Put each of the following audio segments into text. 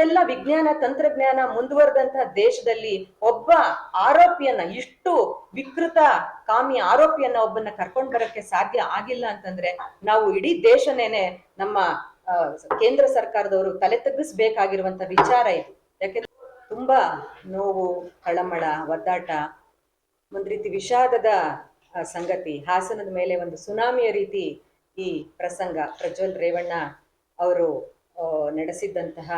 ಇಷ್ಟೆಲ್ಲ ವಿಜ್ಞಾನ, ತಂತ್ರಜ್ಞಾನ ಮುಂದುವರೆದಂತಹ ದೇಶದಲ್ಲಿ ಒಬ್ಬ ಆರೋಪಿಯನ್ನ, ಇಷ್ಟು ವಿಕೃತ ಕಾಮಿ ಆರೋಪಿಯನ್ನ ಒಬ್ಬನ್ನ ಕರ್ಕೊಂಡ್ ಬರಕ್ಕೆ ಸಾಧ್ಯ ಆಗಿಲ್ಲ ಅಂತಂದ್ರೆ ನಾವು ಇಡೀ ದೇಶನೇನೆ ನಮ್ಮ ಕೇಂದ್ರ ಸರ್ಕಾರದವರು ತಲೆ ತಗ್ಗಿಸ್ಬೇಕಾಗಿರುವಂತ ವಿಚಾರ ಇದು. ಯಾಕೆಂದ್ರೆ ತುಂಬಾ ನೋವು, ಕಳಮಳ, ಒದ್ದಾಟ, ಒಂದ್ ರೀತಿ ವಿಷಾದದ ಸಂಗತಿ, ಹಾಸನದ ಮೇಲೆ ಒಂದು ಸುನಾಮಿಯ ರೀತಿ ಈ ಪ್ರಸಂಗ ಪ್ರಜ್ವಲ್ ರೇವಣ್ಣ ಅವರು ನಡೆಸಿದ್ದಂತಹ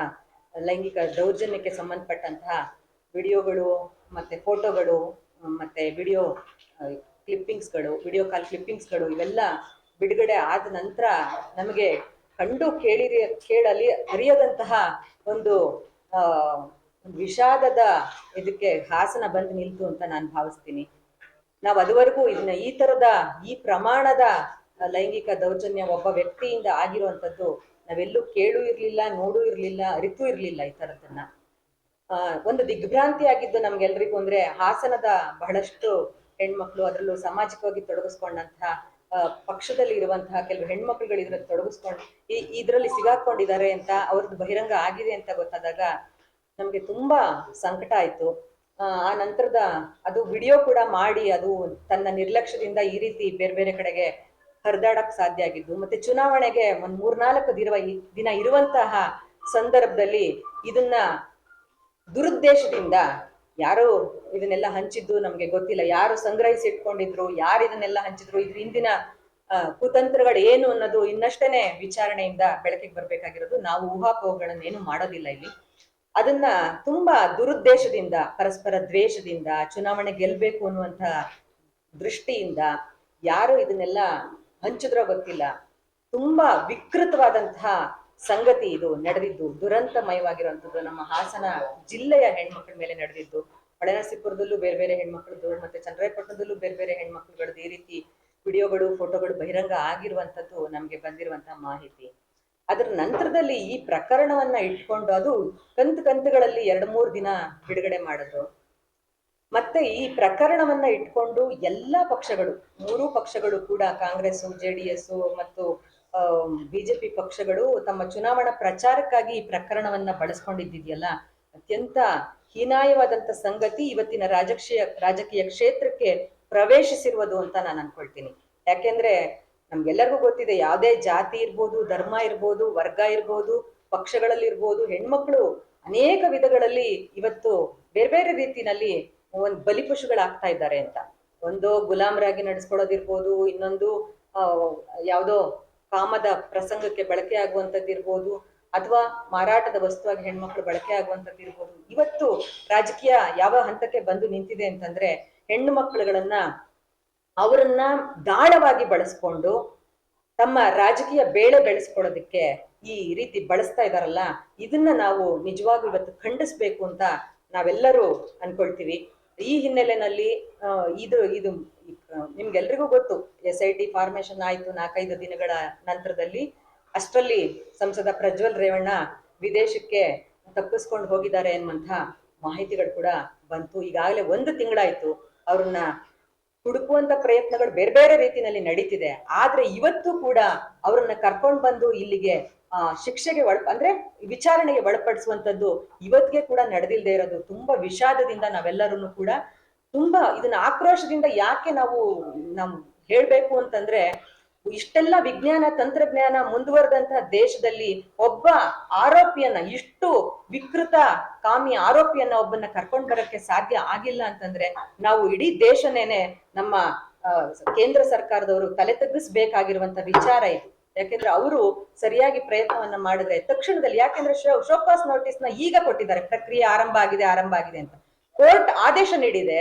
ಲೈಂಗಿಕ ದೌರ್ಜನ್ಯಕ್ಕೆ ಸಂಬಂಧಪಟ್ಟಂತಹ ವಿಡಿಯೋಗಳು, ಮತ್ತೆ ಫೋಟೋಗಳು, ಮತ್ತೆ ವಿಡಿಯೋ ಕ್ಲಿಪ್ಪಿಂಗ್ಸ್ಗಳು, ವಿಡಿಯೋ ಕಾಲ್ ಕ್ಲಿಪ್ಪಿಂಗ್ಸ್ಗಳು ಇವೆಲ್ಲ ಬಿಡುಗಡೆ ಆದ ನಂತರ ನಮಗೆ ಕಂಡು ಕೇಳಿರಿ, ಕೇಳಲಿ, ಅರಿಯದಂತಹ ಒಂದು ವಿಷಾದದ ಇದಕ್ಕೆ ಹಾಸನ ಬಂದು ನಿಲ್ತು ಅಂತ ನಾನು ಭಾವಿಸ್ತೀನಿ. ನಾವು ಅದುವರೆಗೂ ಇದನ್ನ ಈ ತರದ, ಈ ಪ್ರಮಾಣದ ಲೈಂಗಿಕ ದೌರ್ಜನ್ಯ ಒಬ್ಬ ವ್ಯಕ್ತಿಯಿಂದ ಆಗಿರುವಂತದ್ದು ನಾವೆಲ್ಲೂ ಕೇಳು ಇರ್ಲಿಲ್ಲ ನೋಡು ಇರ್ಲಿಲ್ಲ ಅರಿತು ಇರ್ಲಿಲ್ಲ ಈ ತರದನ್ನ ಆ, ಒಂದು ದಿಗ್ಭ್ರಾಂತಿ ಆಗಿದ್ದು ನಮ್ಗೆಲ್ರಿಗೂ ಅಂದ್ರೆ ಹಾಸನದ ಬಹಳಷ್ಟು ಹೆಣ್ಮಕ್ಳು ಅದರಲ್ಲೂ ಸಾಮಾಜಿಕವಾಗಿ ತೊಡಗಿಸ್ಕೊಂಡಂತಹ ಪಕ್ಷದಲ್ಲಿ ಇರುವಂತಹ ಕೆಲವು ಹೆಣ್ಮಕ್ಳುಗಳು ಇದ್ರಲ್ಲಿ ತೊಡಗಿಸ್ಕೊಂಡು ಈ ಇದ್ರಲ್ಲಿ ಸಿಗಾಕೊಂಡಿದ್ದಾರೆ ಅಂತ ಅವ್ರದ್ದು ಬಹಿರಂಗ ಆಗಿದೆ ಅಂತ ಗೊತ್ತಾದಾಗ ನಮ್ಗೆ ತುಂಬಾ ಸಂಕಟ ಆಯ್ತು. ಆ ನಂತರದ ಅದು ವಿಡಿಯೋ ಕೂಡ ಮಾಡಿ ಅದು ತನ್ನ ನಿರ್ಲಕ್ಷ್ಯದಿಂದ ಈ ರೀತಿ ಬೇರೆ ಬೇರೆ ಕಡೆಗೆ ಹರಿದಾಡಕ್ ಸಾಧ್ಯ ಆಗಿದ್ದು, ಮತ್ತೆ ಚುನಾವಣೆಗೆ ಒಂದ್ ಮೂರ್ನಾಲ್ಕು ದಿನ ದಿನ ಇರುವಂತಹ ಸಂದರ್ಭದಲ್ಲಿ ಇದನ್ನ ದುರುದ್ದೇಶದಿಂದ ಯಾರು ಇದನ್ನೆಲ್ಲ ಹಂಚಿದ್ದು ನಮ್ಗೆ ಗೊತ್ತಿಲ್ಲ. ಯಾರು ಸಂಗ್ರಹಿಸಿ ಇಟ್ಕೊಂಡಿದ್ರು, ಯಾರು ಇದನ್ನೆಲ್ಲ ಹಂಚಿದ್ರು, ಇದ್ರ ಹಿಂದಿನ ಕುತಂತ್ರಗಳು ಏನು ಅನ್ನೋದು ಇನ್ನಷ್ಟೇನೆ ವಿಚಾರಣೆಯಿಂದ ಬೆಳಕಿಗೆ ಬರ್ಬೇಕಾಗಿರೋದು. ನಾವು ಊಹಾಪೋಹಗಳನ್ನ ಏನು ಮಾಡೋದಿಲ್ಲ ಇಲ್ಲಿ. ಅದನ್ನ ತುಂಬಾ ದುರುದ್ದೇಶದಿಂದ, ಪರಸ್ಪರ ದ್ವೇಷದಿಂದ, ಚುನಾವಣೆ ಗೆಲ್ಬೇಕು ಅನ್ನುವಂತ ದೃಷ್ಟಿಯಿಂದ ಯಾರು ಇದನ್ನೆಲ್ಲ ಹಂಚಿದ್ರೋ ಗೊತ್ತಿಲ್ಲ. ತುಂಬಾ ವಿಕೃತವಾದಂತಹ ಸಂಗತಿ ಇದು ನಡೆದಿದ್ದು. ದುರಂತಮಯವಾಗಿರುವಂತದ್ದು ನಮ್ಮ ಹಾಸನ ಜಿಲ್ಲೆಯ ಹೆಣ್ಮಕ್ಳ ಮೇಲೆ ನಡೆದಿದ್ದು. ಹೊಳೆನರಸೀಪುರದಲ್ಲೂ ಬೇರೆ ಬೇರೆ ಹೆಣ್ಮಕ್ಳದ್ದು ಮತ್ತೆ ಚಂದ್ರಾಯಪಟ್ಟಣದಲ್ಲೂ ಬೇರೆ ಬೇರೆ ಹೆಣ್ಮಕ್ಳುಗಳದ್ದು ಈ ರೀತಿ ವಿಡಿಯೋಗಳು, ಫೋಟೋಗಳು ಬಹಿರಂಗ ಆಗಿರುವಂತದ್ದು ನಮ್ಗೆ ಬಂದಿರುವಂತಹ ಮಾಹಿತಿ. ಅದರ ನಂತರದಲ್ಲಿ ಈ ಪ್ರಕರಣವನ್ನ ಇಟ್ಕೊಂಡು ಅದು ಕಂತು ಕಂತುಗಳಲ್ಲಿ ಎರಡ್ ಮೂರ್ ದಿನ ಬಿಡುಗಡೆ ಮಾಡಿದ್ರು. ಮತ್ತೆ ಈ ಪ್ರಕರಣವನ್ನ ಇಟ್ಕೊಂಡು ಎಲ್ಲಾ ಪಕ್ಷಗಳು, ಮೂರೂ ಪಕ್ಷಗಳು ಕೂಡ ಕಾಂಗ್ರೆಸ್ ಜೆಡಿಎಸ್ ಮತ್ತು ಬಿಜೆಪಿ ಪಕ್ಷಗಳು ತಮ್ಮ ಚುನಾವಣಾ ಪ್ರಚಾರಕ್ಕಾಗಿ ಈ ಪ್ರಕರಣವನ್ನ ಬಳಸ್ಕೊಂಡಿದ್ದಿದೆಯಲ್ಲ? ಅತ್ಯಂತ ಹೀನಾಯವಾದಂತ ಸಂಗತಿ ಇವತ್ತಿನ ರಾಜಕೀಯ ರಾಜಕೀಯ ಕ್ಷೇತ್ರಕ್ಕೆ ಪ್ರವೇಶಿಸಿರುವುದು ಅಂತ ನಾನು ಅನ್ಕೊಳ್ತೀನಿ. ಯಾಕೆಂದ್ರೆ ನಮ್ಗೆಲ್ಲರಿಗೂ ಗೊತ್ತಿದೆ, ಯಾವುದೇ ಜಾತಿ ಇರ್ಬೋದು, ಧರ್ಮ ಇರ್ಬೋದು, ವರ್ಗ ಇರ್ಬೋದು ಪಕ್ಷಗಳಲ್ಲಿ ಹೆಣ್ಮಕ್ಳು ಅನೇಕ ವಿಧಗಳಲ್ಲಿ ಇವತ್ತು ಬೇರೆ ಬೇರೆ ರೀತಿನಲ್ಲಿ ಒಂದ್ ಬಲಿಪಶುಗಳಾಗ್ತಾ ಇದ್ದಾರೆ ಅಂತ. ಒಂದು ಗುಲಾಮರಾಗಿ ನಡೆಸ್ಕೊಳ್ಳೋದಿರ್ಬೋದು, ಇನ್ನೊಂದು ಯಾವುದೋ ಕಾಮದ ಪ್ರಸಂಗಕ್ಕೆ ಬಳಕೆ ಆಗುವಂಥದ್ದಿರ್ಬೋದು, ಅಥವಾ ಮಾರಾಟದ ವಸ್ತುವಾಗಿ ಹೆಣ್ಮಕ್ಳು ಬಳಕೆ ಆಗುವಂತದ್ದು ಇರ್ಬೋದು ಇವತ್ತು ರಾಜಕೀಯ ಯಾವ ಹಂತಕ್ಕೆ ಬಂದು ನಿಂತಿದೆ ಅಂತಂದ್ರೆ ಹೆಣ್ಣು ಮಕ್ಕಳುಗಳನ್ನ ಅವರನ್ನ ದಾಳವಾಗಿ ಬಳಸ್ಕೊಂಡು ತಮ್ಮ ರಾಜಕೀಯ ಬೇಳೆ ಬೆಳೆಸ್ಕೊಳ್ಳೋದಕ್ಕೆ ಈ ರೀತಿ ಬಳಸ್ತಾ ಇದಾರಲ್ಲ, ಇದನ್ನ ನಾವು ನಿಜವಾಗ್ಲೂ ಇವತ್ತು ಖಂಡಿಸ್ಬೇಕು ಅಂತ ನಾವೆಲ್ಲರೂ ಅನ್ಕೊಳ್ತೀವಿ. ಈ ಹಿನ್ನೆಲೆಯಲ್ಲಿ ಇದು ಇದು ನಿಮ್ಗೆಲ್ರಿಗೂ ಗೊತ್ತು ಎಸ್ ಐ ಟಿ ಫಾರ್ಮೇಶನ್ ಆಯ್ತು ನಾಲ್ಕೈದು ದಿನಗಳ ನಂತರದಲ್ಲಿ ಅಷ್ಟರಲ್ಲಿ ಸಂಸದ ಪ್ರಜ್ವಲ್ ರೇವಣ್ಣ ವಿದೇಶಕ್ಕೆ ತಪ್ಪಿಸ್ಕೊಂಡು ಹೋಗಿದ್ದಾರೆ ಅನ್ನುವಂತ ಮಾಹಿತಿಗಳು ಕೂಡ ಬಂತು. ಈಗಾಗಲೇ ಒಂದು ತಿಂಗಳಾಯ್ತು ಅವ್ರನ್ನ ಹುಡುಕುವಂತ ಪ್ರಯತ್ನಗಳು ಬೇರೆ ಬೇರೆ ರೀತಿನಲ್ಲಿ ನಡೀತಿದೆ. ಆದ್ರೆ ಇವತ್ತು ಕೂಡ ಅವರನ್ನ ಕರ್ಕೊಂಡ್ ಬಂದು ಇಲ್ಲಿಗೆ, ಆ, ಶಿಕ್ಷೆಗೆ ಒಳ ಅಂದ್ರೆ ವಿಚಾರಣೆಗೆ ಒಳಪಡಿಸುವಂತದ್ದು ಇವತ್ತಿಗೆ ಕೂಡ ನಡೆದಿಲ್ಲದೆ ಇರೋದು. ತುಂಬಾ ವಿಷಾದದಿಂದ ನಾವೆಲ್ಲರೂ ಕೂಡ ತುಂಬಾ ಇದನ್ನ ಆಕ್ರೋಶದಿಂದ ಯಾಕೆ ನಾವು ನಮ್ ಹೇಳ್ಬೇಕು ಅಂತಂದ್ರೆ ಇಷ್ಟೆಲ್ಲ ವಿಜ್ಞಾನ, ತಂತ್ರಜ್ಞಾನ ಮುಂದುವರೆದಂತಹ ದೇಶದಲ್ಲಿ ಒಬ್ಬ ಆರೋಪಿಯನ್ನ, ಇಷ್ಟು ವಿಕೃತ ಕಾಮಿ ಆರೋಪಿಯನ್ನ ಒಬ್ಬನ್ನ ಕರ್ಕೊಂಡ್ ಬರಕ್ಕೆ ಸಾಧ್ಯ ಆಗಿಲ್ಲ ಅಂತಂದ್ರೆ ನಾವು ಇಡೀ ದೇಶನೇನೆ ನಮ್ಮ ಕೇಂದ್ರ ಸರ್ಕಾರದವರು ತಲೆ ತಗ್ಗಿಸ್ಬೇಕಾಗಿರುವಂತ ವಿಚಾರ ಇದು. ಯಾಕೆಂದ್ರೆ ಅವರು ಸರಿಯಾಗಿ ಪ್ರಯತ್ನವನ್ನ ಮಾಡಿದ್ರೆ, ತಕ್ಷಣದಲ್ಲಿ ಯಾಕೆಂದ್ರೆ ಶೋಕಾಸ್ ನೋಟಿಸ್ನ ಈಗ ಕೊಟ್ಟಿದ್ದಾರೆ, ಪ್ರಕ್ರಿಯೆ ಆರಂಭ ಆಗಿದೆ ಆರಂಭ ಆಗಿದೆ ಅಂತ. ಕೋರ್ಟ್ ಆದೇಶ ನೀಡಿದೆ